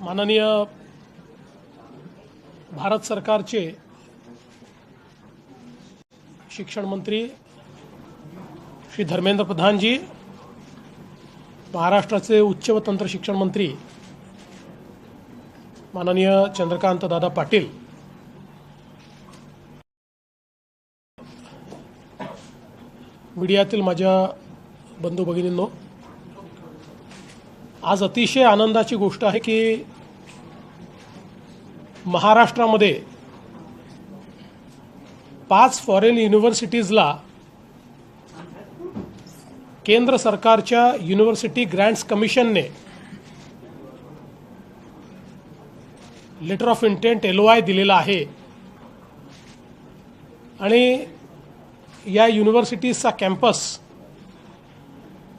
माननीय भारत सरकारचे शिक्षण मंत्री श्री धर्मेंद्र प्रधानजी महाराष्ट्राचे उच्च व तंत्र शिक्षण मंत्री माननीय चंद्रकांत दादा पाटील मीडियातील माझ्या बंधू भगिनींनो आज अतिशय आनंदाची गोष्ट आहे की महाराष्ट्रामध्ये पाच फॉरेन युनिव्हर्सिटीजला केंद्र सरकारच्या university grants कमिशनने letter of intent L I दिलेला आहे. आणि या युनिव्हर्सिटीजचा कॅम्पस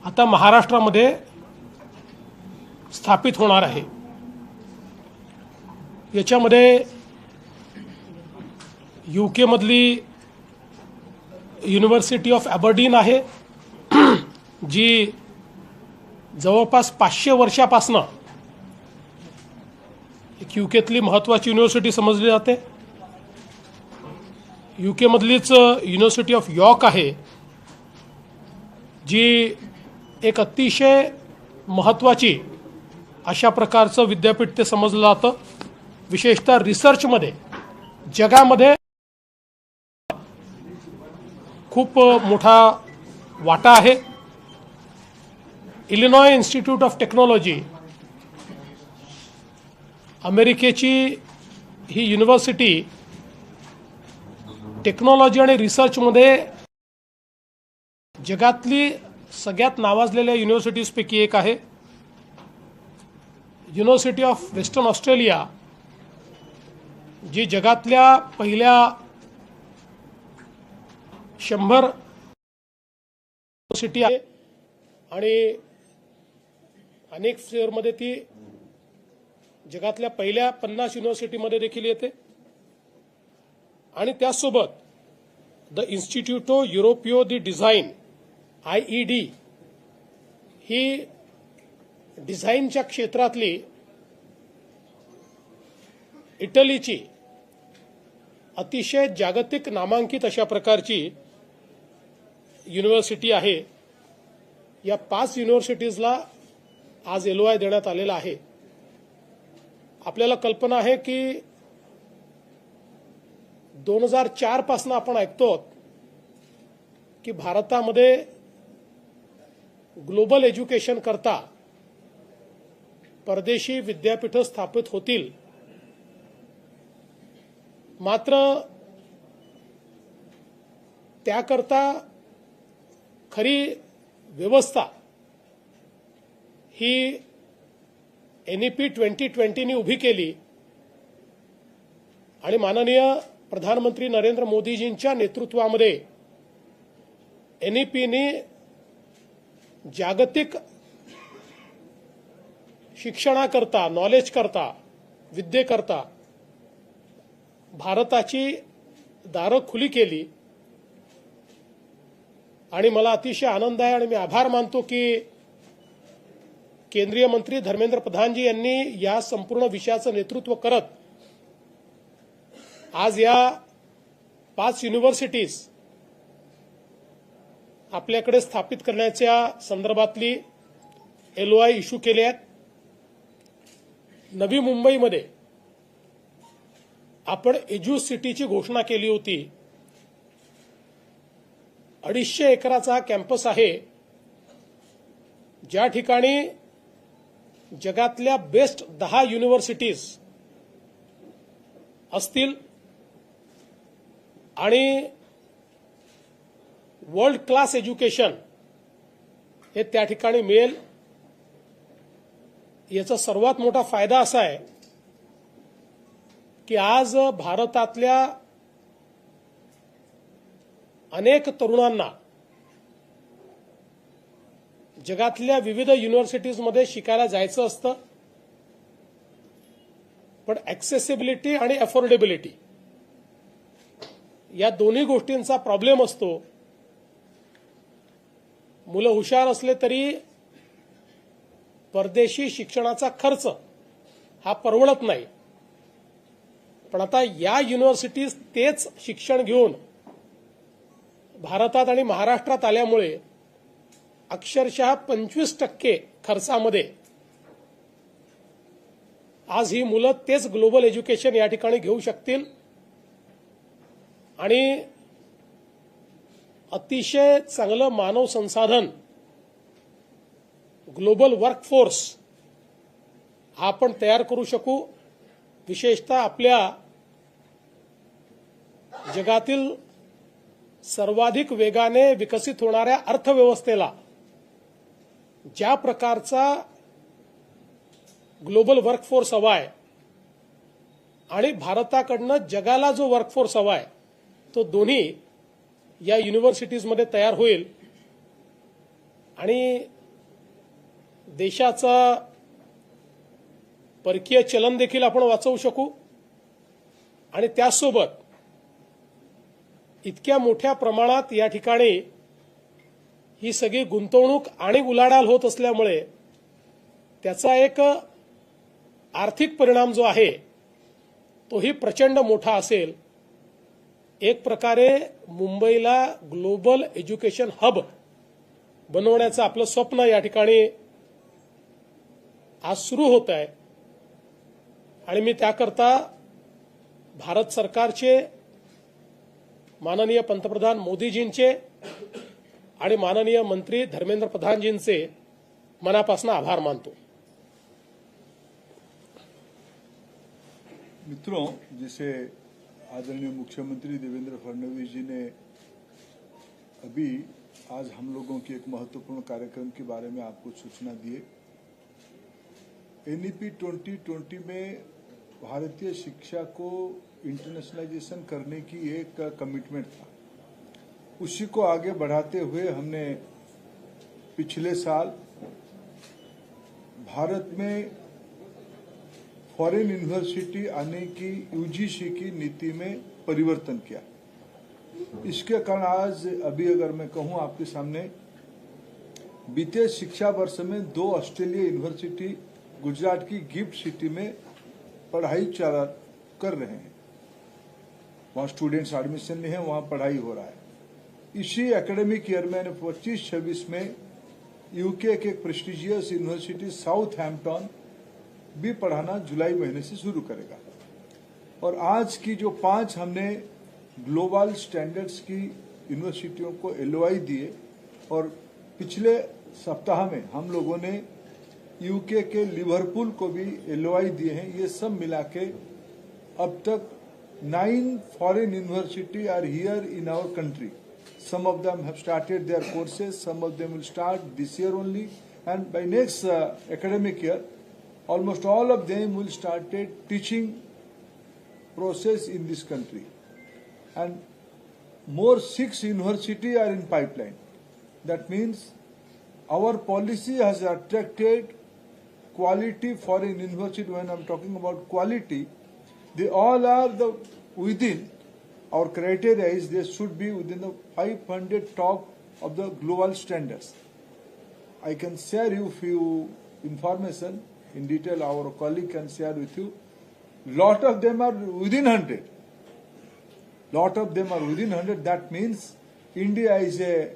आता महाराष्ट्रामध्ये स्थापित होणार आहे. याच्यामध्ये यू केमधली युनिव्हर्सिटी ऑफ ॲबर्डीन आहे जी जवळपास पाचशे वर्षापासनं एक यू केतली महत्त्वाची युनिव्हर्सिटी समजली जाते. यू केमधलीच युनिव्हर्सिटी ऑफ यॉर्क आहे जी एक अतिशय महत्त्वाची अशा प्रकारचं विद्यापीठ ते समजलं जातं. विशेषतः रिसर्चमध्ये जगामध्ये खूप मोठा वाटा आहे. इलिनॉय इन्स्टिट्यूट ऑफ टेक्नॉलॉजी अमेरिकेची ही युनिव्हर्सिटी टेक्नॉलॉजी आणि रिसर्चमध्ये जगातली सगळ्यात नावाजलेल्या युनिव्हर्सिटीजपैकी एक आहे. युनिव्हर्सिटी ऑफ वेस्टर्न ऑस्ट्रेलिया जी जगातल्या पहिल्या शंभर युनिव्हर्सिटी आहे आणि अनेक फेअरमध्ये ती जगातल्या पहिल्या पन्नास युनिव्हर्सिटीमध्ये देखील येते. आणि त्याचसोबत the Instituto Europeo di Design I E D ही डिझाईनच्या क्षेत्रातली इटलीची अतिशय जागतिक नामांकित अशा प्रकारची युनिव्हर्सिटी आहे. या पाच युनिव्हर्सिटीजला आज एल आय देण्यात आलेला आहे. आपल्याला कल्पना आहे की दोन हजार चारपासून आपण ऐकतो की भारतामध्ये ग्लोबल एज्युकेशन करता परदेशी विद्यापीठं स्थापित होतील. मात्र त्याकरता खरी व्यवस्था ही एन ई पी ट्वेंटी ट्वेंटीनी उभी केली. आणि माननीय प्रधानमंत्री नरेंद्र मोदीजींच्या नेतृत्वामध्ये एन ई पीने जागतिक शिक्षणाकरता नॉलेज करता विद्येकरता भारताची दारं खुली केली. आणि मला अतिशय आनंद आहे आणि मी आभार मानतो की केंद्रीय मंत्री धर्मेंद्र प्रधानजी यांनी या संपूर्ण विषयाचं नेतृत्व करत आज या पाच युनिव्हर्सिटीज आपल्याकडे स्थापित करण्याच्या संदर्भातली एलओआय इश्यू केले आहेत. नवी मुंबईमध्ये आपण एज्यू सिटीची घोषणा केली होती. अडीचशे एकराचा हा कॅम्पस आहे. ज्या ठिकाणी जगातल्या बेस्ट दहा युनिव्हर्सिटीज असतील आणि वर्ल्ड क्लास एज्युकेशन हे त्या ठिकाणी मिळेल याचा सर्वात मोठा फायदा असा आहे की आज भारतातल्या अनेक तरुणांना जगातल्या विविध युनिव्हर्सिटीजमध्ये शिकायला जायचं असतं. पण ऍक्सेसिबिलिटी आणि अफोर्डेबिलिटी या दोन्ही गोष्टींचा प्रॉब्लेम असतो. मुलं हुशार असले तरी परदेशी शिक्षणाचा खर्च हा परवडत नाही. पण आता या युनिव्हर्सिटीज तेच शिक्षण घेऊन भारतात आणि महाराष्ट्रात आल्यामुळे अक्षरशः पंचवीस टक्के खर्चामध्ये आज ही मुलं तेच ग्लोबल एज्युकेशन या ठिकाणी घेऊ शकतील. आणि अतिशय चांगलं मानव संसाधन ग्लोबल वर्कफोर्स हा आपण तयार करू शकू. विशेषतः आपल्या जगातील सर्वाधिक वेगाने विकसित होणाऱ्या अर्थव्यवस्थेला ज्या प्रकारचा ग्लोबल वर्कफोर्स हवा आहे आणि भारताकडनं जगाला जो वर्कफोर्स हवा आहे तो दोन्ही या युनिव्हर्सिटीजमध्ये तयार होईल. आणि देशाचा परकीय चलन देखील आपण वाचवू शकू. आणि त्याचसोबत इतक्या मोठ्या प्रमाणात या ठिकाणी ही सगळी गुंतवणूक आणि उलाढाल होत असल्यामुळे त्याचा एक आर्थिक परिणाम जो आहे तोही प्रचंड मोठा असेल. एक प्रकारे मुंबईला ग्लोबल एज्युकेशन हब बनवण्याचं आपलं स्वप्न या ठिकाणी आज सुरू होत आहे. आणि मी त्याकरता भारत सरकारचे माननीय पंतप्रधान मोदीजींचे आणि माननीय मंत्री धर्मेंद्र प्रधानजींचे मनापासून आभार मानतो. मित्रों, जिसे आदरणीय मुख्यमंत्री देवेंद्र फडणवीस जी ने अभी आज हम लोगों की एक महत्वपूर्ण कार्यक्रम के बारे में आपको सूचना दिए एनईपी 2020 में भारतीय शिक्षा को इंटरनेशनलाइजेशन करने की एक कमिटमेंट था। उसी को आगे बढ़ाते हुए हमने पिछले साल भारत में फॉरेन यूनिवर्सिटी आने की यूजीसी की नीति में परिवर्तन किया। इसके कारण आज अभी अगर मैं कहूँ आपके सामने, बीते शिक्षा वर्ष में दो ऑस्ट्रेलिया यूनिवर्सिटी गुजरात की गिफ्ट सिटी में पढ़ाई चला कर रहे हैं। वहाँ स्टूडेंट्स एडमिशन लिए हैं, वहाँ पढ़ाई हो रहा है। इसी एकेडमिक ईयर में पच्चीस, छब्बीस में यूके के प्रेस्टिजियस यूनिवर्सिटी साउथ हैम्पटन भी पढ़ाना जुलाई महीने से शुरू करेगा। और आज की जो पाँच हमने ग्लोबल स्टैंडर्ड्स की यूनिवर्सिटियों को एलओआई दिए, और पिछले सप्ताह में हम लोगों ने यूके के लिवरपूल को भी एलओआई दिए हैं। ये सब मिला के अब तक nine foreign university are here in our country some of them have started their courses some of them will start this year only and by next academic year almost all of them will started teaching process in this country and more six university are in pipeline that means our policy has attracted quality foreign university when i'm talking about quality they all are the within our criteria is they should be within the 500 top of the global standards. I can share you few information in detail. Our colleague can share with you. Lot of them are within 100. Lot of them are within 100. That means India is a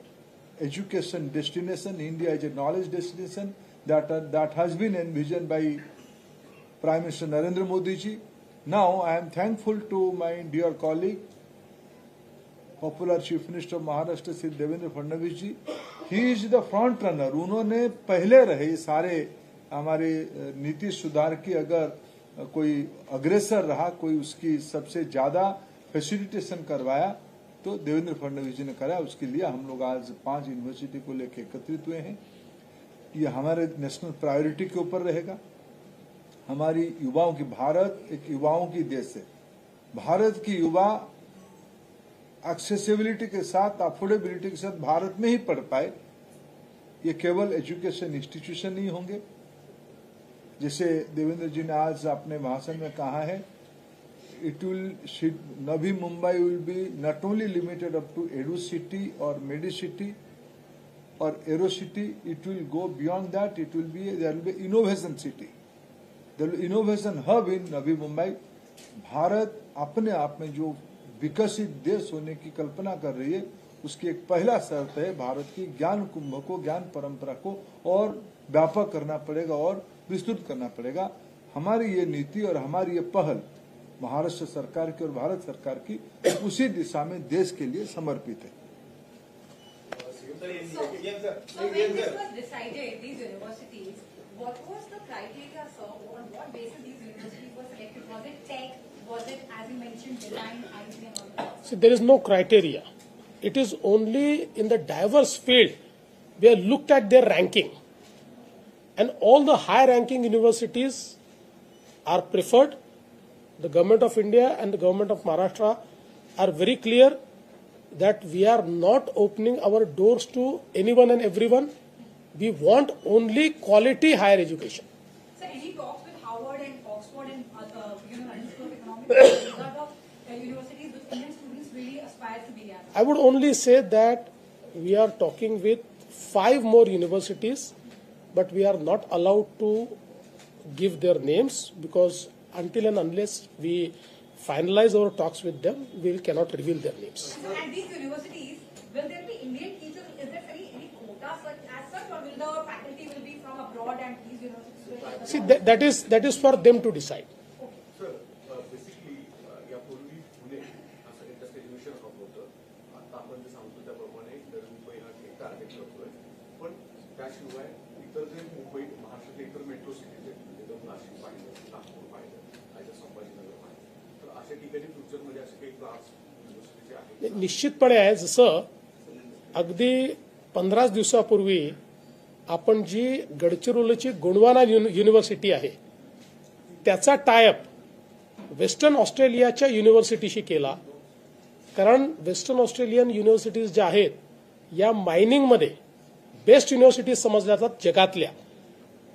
education destination. India is a knowledge destination that uh, that has been envisioned by Prime Minister Narendra Modi ji. Now I am thankful to my dear colleague popular chief minister Maharashtra Shri Devendra Fadnavis ji he is the front runner उन्होंने पहले रहे सारे हमारे नीति सुधार की अगर कोई अग्रेसर रहा कोई उसकी सबसे ज़्यादा फैसिलिटेशन करवाया तो देवेंद्र फडणवीस जी ने करा। उसके लिए हम लोग आज पाँच यूनिवर्सिटी को लेकर एकत्रित हुए हैं। ये हमारे नेशनल प्रायोरिटी के ऊपर रहेगा। हमारी युवाओं की भारत एक युवाओं की देश है। भारत की युवा एक्सेसिबिलिटी के साथ अफोर्डेबिलिटी के साथ भारत में ही पढ़ पाए। ये केवल एजुकेशन इंस्टीट्यूशन नहीं होंगे। जैसे देवेंद्र जी ने आज अपने भाषण में कहा है it will Navi Mumbai will be not only limited up to edu city और मेडी सिटी और aero city it will go beyond that it will be there will be innovation city the innovation hub in Navi Mumbai Bharat अपने आप में जो विकसित देश होने की कल्पना कर रही है, उसकी एक पहला शर्त है भारत की ज्ञान कुंभ को, ज्ञान परंपरा को और व्यापक करना पड़ेगा और विस्तृत करना पड़ेगा। हमारी ये नीति और हमारी ये पहल महाराष्ट्र सरकार की और भारत सरकार की उसी दिशा में देश के लिए समर्पित है। So, so when this was decided, these universities, what was the criteria, sir? On what basis these universities were selected? Was it tech? Was it, as you mentioned, design, IT and all that? See, there is no criteria. It is only in the diverse field we have looked at their ranking. And all the high ranking universities are preferred. The government of India and the government of Maharashtra are very clear that we are not opening our doors to anyone and everyone. We want only quality higher education. So any talks with Harvard and Oxford and, uh, you know, School of Economics, these the uh, universities which Indian students really aspire to be at? I would only say that we are talking with five more universities, but we are not allowed to give their names because until and unless we finalize our talks with them, we cannot reveal their names. At these universities, will there be Indian teachers? Is there any, any quota such as such or will the faculty will be from abroad and these universities? See, that, that is that is for them to decide. निश्चितपणे आहे जसं अगदी पंधराच दिवसापूर्वी आपण जी गडचिरोलीची Gondwana युनि- university आहे त्याचा tie up western ऑस्ट्रेलियाच्या युनिव्हर्सिटीशी केला. कारण वेस्टर्न ऑस्ट्रेलियन युनिव्हर्सिटीज ज्या आहेत या मायनिंगमध्ये बेस्ट युनिव्हर्सिटीज समजल्या जातात जगातल्या.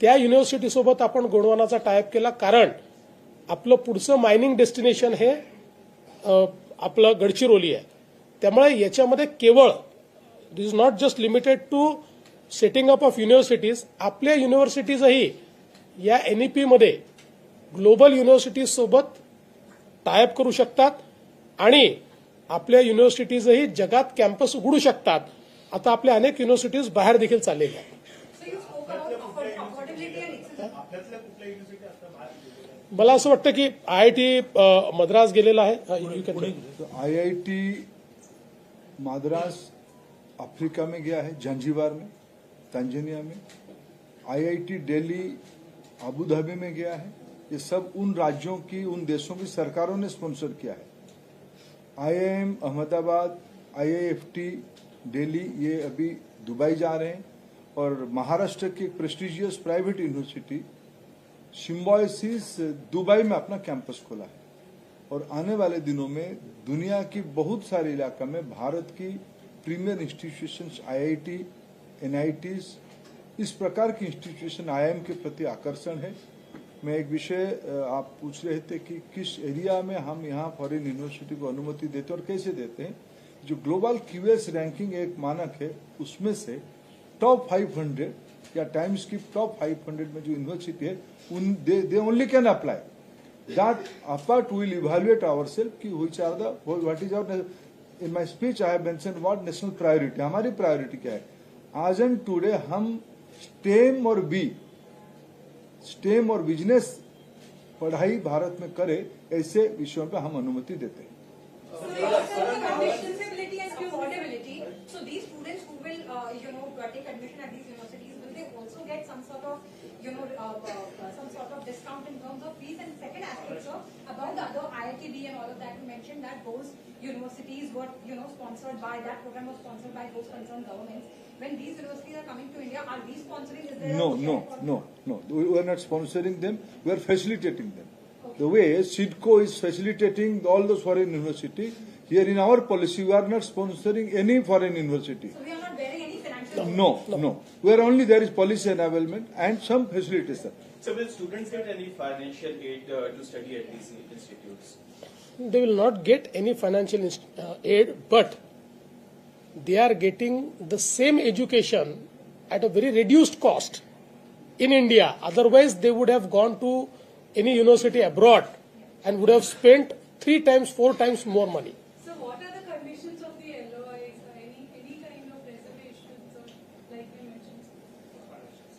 त्या युनिव्हर्सिटीसोबत आपण गोंडवानाचा टायअप केला कारण आपलं पुढचं मायनिंग डेस्टिनेशन हे आपलं गडचिरोली आहे. त्यामुळे याच्यामध्ये केवळ this is not just limited to setting up of universities आपल्या युनिव्हर्सिटीजही या एनईपी मध्ये ग्लोबल युनिव्हर्सिटीज सोबत टायअप करू शकतात आणि आपल्या युनिव्हर्सिटीजही जगात कॅम्पस उघडू शकतात आता आपल्या अनेक युनिव्हर्सिटीज बाहेर देखील चाललेल्या. मला असं वाटतं की आय आय टी मद्रास गेलेला आहे take. तो आईआईटी मद्रास अफ्रीका में गया है, जंजीबार में, तंजनिया में आईआईटी दिल्ली अबू धाबी में गया है। ये सब उन राज्यों की, उन देशों की सरकारों ने स्पॉन्सर किया है। आईआईएम अहमदाबाद आईआईएफटी दिल्ली, ये अभी दुबई जा रहे हैं। और महाराष्ट्र की एक prestigious private university Symbiosis Dubai में अपना कैंपस खोला है। और आने वाले दिनों में दुनिया की बहुत सारे इलाका में भारत की प्रीमियर इंस्टीट्यूशंस आईआईटी एनआईटीज इस प्रकार की इंस्टीट्यूशन आईआईएम के प्रति आकर्षण है। मैं एक विषय आप पूछ रहे थे कि किस एरिया में हम यहाँ फॉरेन यूनिवर्सिटी को अनुमति देते और कैसे देते हैं। जो ग्लोबल क्यूएस रैंकिंग एक मानक है, उसमें से टॉप 500 या टाइम्स की टॉप 500 में जो यूनिवर्सिटी है, उन they only can apply that apart we will evaluate ourselves कि which are the what is our in my speech I have mentioned what national priority हमारी priority क्या है आज एंड टुडे हम स्टेम और बी stem और business पढ़ाई भारत में करे ऐसे विषयों पे हम अनुमति देते हैं you know, uh, uh, some sort of discount in terms of fees? And second aspect, sir, about the other IITB and all of that, you mentioned that those universities were, you know, sponsored by, that program was sponsored by those concerned governments. When these universities are coming to India, are we sponsoring? Is there a No, no, no, no. We are not sponsoring them. We are facilitating them. The way SIDCO is facilitating all those foreign university, here in our policy, we are not sponsoring any foreign university. So we are not bearing any financial. No, no. Where only there is policy enablement and some facilitation. So will students get any financial aid uh, to study at these institutes? they will not get any financial uh, aid, but they are getting the same education at a very reduced cost in India. Otherwise, they would have gone to any university abroad and would have spent three times, four times more money. So what are the conditions of the LOIs? Any, any kind of reservations or like you mentioned?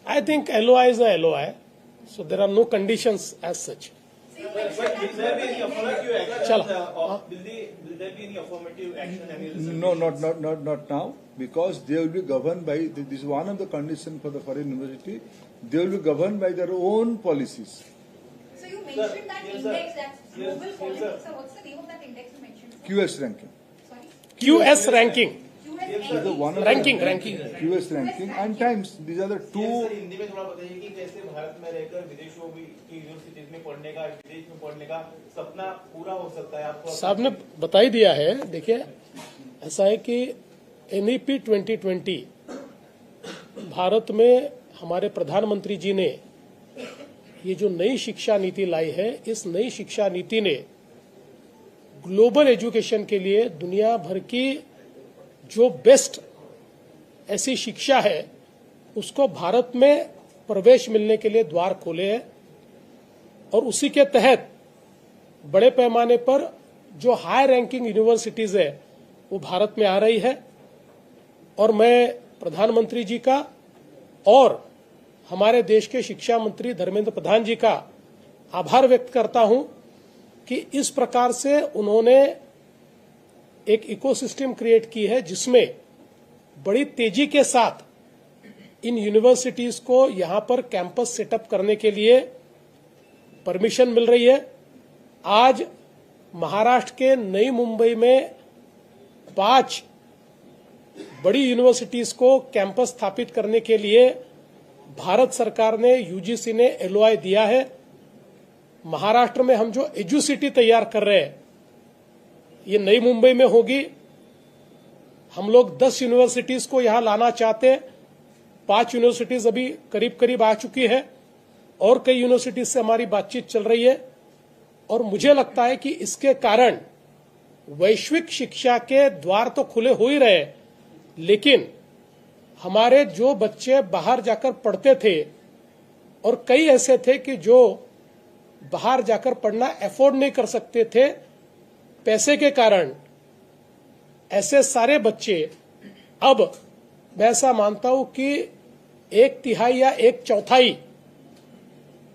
I think LOI is a LOI, so there are no conditions as such. So you But will there be any affirmative action? Chalo. uh, or Will they, will there be any affirmative action? Any No, not, not, not, not now, because they will be governed by, this is one of the conditions for the foreign university, they will be governed by their own policies. So you mentioned that yes, index, that's Yes, global yes, quality. sir. So what's the name of that index you mentioned? QS ranking. Sorry? QS ranking, QS The one of ranking, the ranking. QS ranking. And times, these are the two Hindi में थोड़ा बताइए कि कैसे भारत में रहकर विदेशों भी की यूनिवर्सिटीज में पढ़ने का विदेश में पढ़ने का सपना पूरा हो सकता है आपको? साहब ने बता ही दिया है देखिए ऐसा है कि E एनईपी 2020 भारत में हमारे प्रधानमंत्री जी ने ये जो नई शिक्षा नीति लाई है इस नई शिक्षा नीति ने ग्लोबल एजुकेशन के लिए दुनिया भर की जो बेस्ट ऐसी शिक्षा है, उसको भारत में प्रवेश मिलने के लिए द्वार खोले हैं और उसी के तहत बड़े पैमाने पर जो हाई रैंकिंग यूनिवर्सिटीज है, वो भारत में आ रही है। और मैं प्रधानमंत्री जी का और हमारे देश के शिक्षा मंत्री धर्मेंद्र प्रधान जी का आभार व्यक्त करता हूँ कि इस प्रकार से उन्होंने एक इकोसिस्टम क्रिएट की है जिसमें बड़ी तेज़ी के साथ इन यूनिवर्सिटीज को यहाँ पर कैंपस सेटअप करने के लिए परमिशन मिल रही है। आज महाराष्ट्र के नई मुंबई में पाँच बड़ी यूनिवर्सिटीज को कैंपस स्थापित करने के लिए भारत सरकार ने यूजीसी ने एलओआई दिया है। महाराष्ट्र में हम जो एजुसिटी तैयार कर रहे हैं ये नई मुंबई में होगी। हम लोग दस यूनिवर्सिटीज को यहाँ लाना चाहते हैं। पाँच यूनिवर्सिटीज अभी करीब करीब आ चुकी है और कई यूनिवर्सिटीज से हमारी बातचीत चल रही है। और मुझे लगता है कि इसके कारण वैश्विक शिक्षा के द्वार तो खुले हो ही रहे लेकिन हमारे जो बच्चे बाहर जाकर पढ़ते थे और कई ऐसे थे कि जो बाहर जाकर पढ़ना अफोर्ड नहीं कर सकते थे पैसे के कारण ऐसे सारे बच्चे अब मैं ऐसा मानता हूँ कि एक तिहाई या एक चौथाई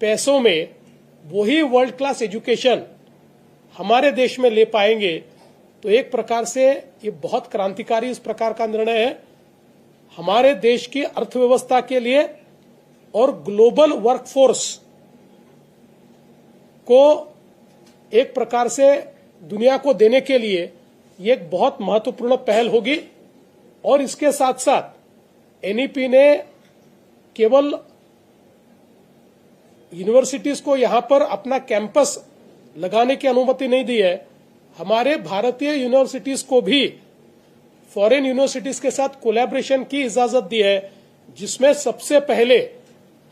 पैसों में वही वर्ल्ड क्लास एजुकेशन हमारे देश में ले पाएँगे। तो एक प्रकार से ये बहुत क्रांतिकारी इस प्रकार का निर्णय है। हमारे देश की अर्थव्यवस्था के लिए और ग्लोबल वर्कफोर्स को एक प्रकार से दुनिया को देने के लिए ये एक बहुत महत्वपूर्ण पहल होगी। और इसके साथ साथ एनईपी ने केवल यूनिवर्सिटीज को यहाँ पर अपना कैंपस लगाने की अनुमति नहीं दी है। हमारे भारतीय यूनिवर्सिटीज को भी फॉरेन यूनिवर्सिटीज के साथ कोलैबोरेशन की इजाज़त दी है, जिसमें सबसे पहले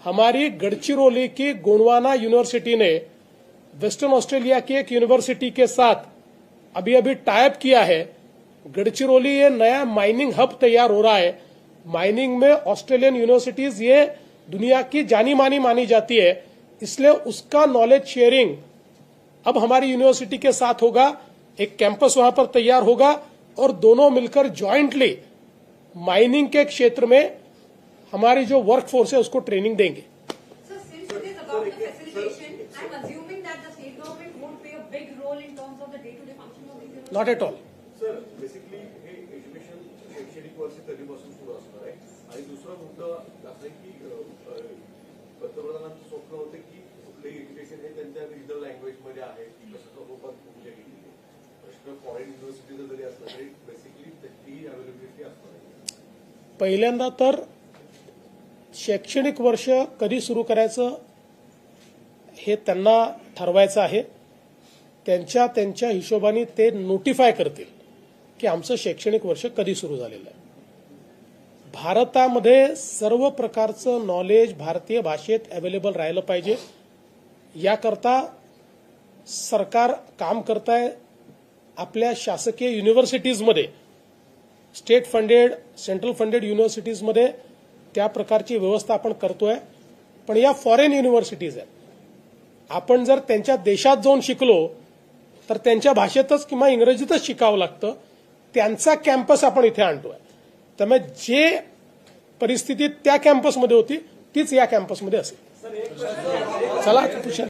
हमारी गढ़चिरौली की गोंडवाना यूनिवर्सिटी ने वेस्टर्न ऑस्ट्रेलिया की एक यूनिवर्सिटी के साथ अभी अभी टाइप किया है। गढ़चिरौली ये नया माइनिंग हब तैयार हो रहा है। माइनिंग में ऑस्ट्रेलियन यूनिवर्सिटीज ये दुनिया की जानी मानी मानी जाती है। इसलिए उसका नॉलेज शेयरिंग अब हमारी यूनिवर्सिटी के साथ होगा। एक कैंपस वहाँ पर तैयार होगा और दोनों मिलकर ज्वाइंटली माइनिंग के क्षेत्र में हमारी जो वर्क फोर्स है उसको ट्रेनिंग देंगे। In terms of the day-to-day functioning of these universities. Not at all sir basically हे एज्युकेशन शैक्षणिक वर्ष कधीपासून सुरू असणार आहे? आणि दुसरा मुद्दा असा आहे की पंतप्रधानांचं स्वप्न होतं की कुठलंही एज्युकेशन हे त्यांच्या रिजनल लँग्वेजमध्ये आहे. तसं रूपात भूमिका केली आहे प्रश्न फॉरेन युनिव्हर्सिटीचा जरी असला तरी बेसिकली ती अवेलेबिलिटी असणार आहे. पहिल्यांदा तर शैक्षणिक वर्ष कधी सुरू करायचं हे त्यांना ठरवायचं आहे. त्यांच्या त्यांच्या हिशोबाने ते नोटिफाय करतील की आमचं शैक्षणिक वर्ष कधी सुरू झालेलं आहे. भारतामध्ये सर्व प्रकारचं नॉलेज भारतीय भाषेत अवेलेबल राहिलं पाहिजे. याकरता सरकार काम करत आहे आपल्या शासकीय युनिव्हर्सिटीजमध्ये स्टेट फंडेड सेंट्रल फंडेड युनिव्हर्सिटीजमध्ये त्या प्रकारची व्यवस्था आपण करतोय. पण या फॉरेन युनिव्हर्सिटीज आहेत. आपण जर त्यांच्या देशात जाऊन शिकलो तर त्यांच्या भाषेतच किंवा इंग्रजीतच शिकावं लागतं. त्यांचा कॅम्पस आपण इथे आणतोय. त्यामुळे जे परिस्थिती त्या कॅम्पसमध्ये होती तीच या कॅम्पसमध्ये असेल. चला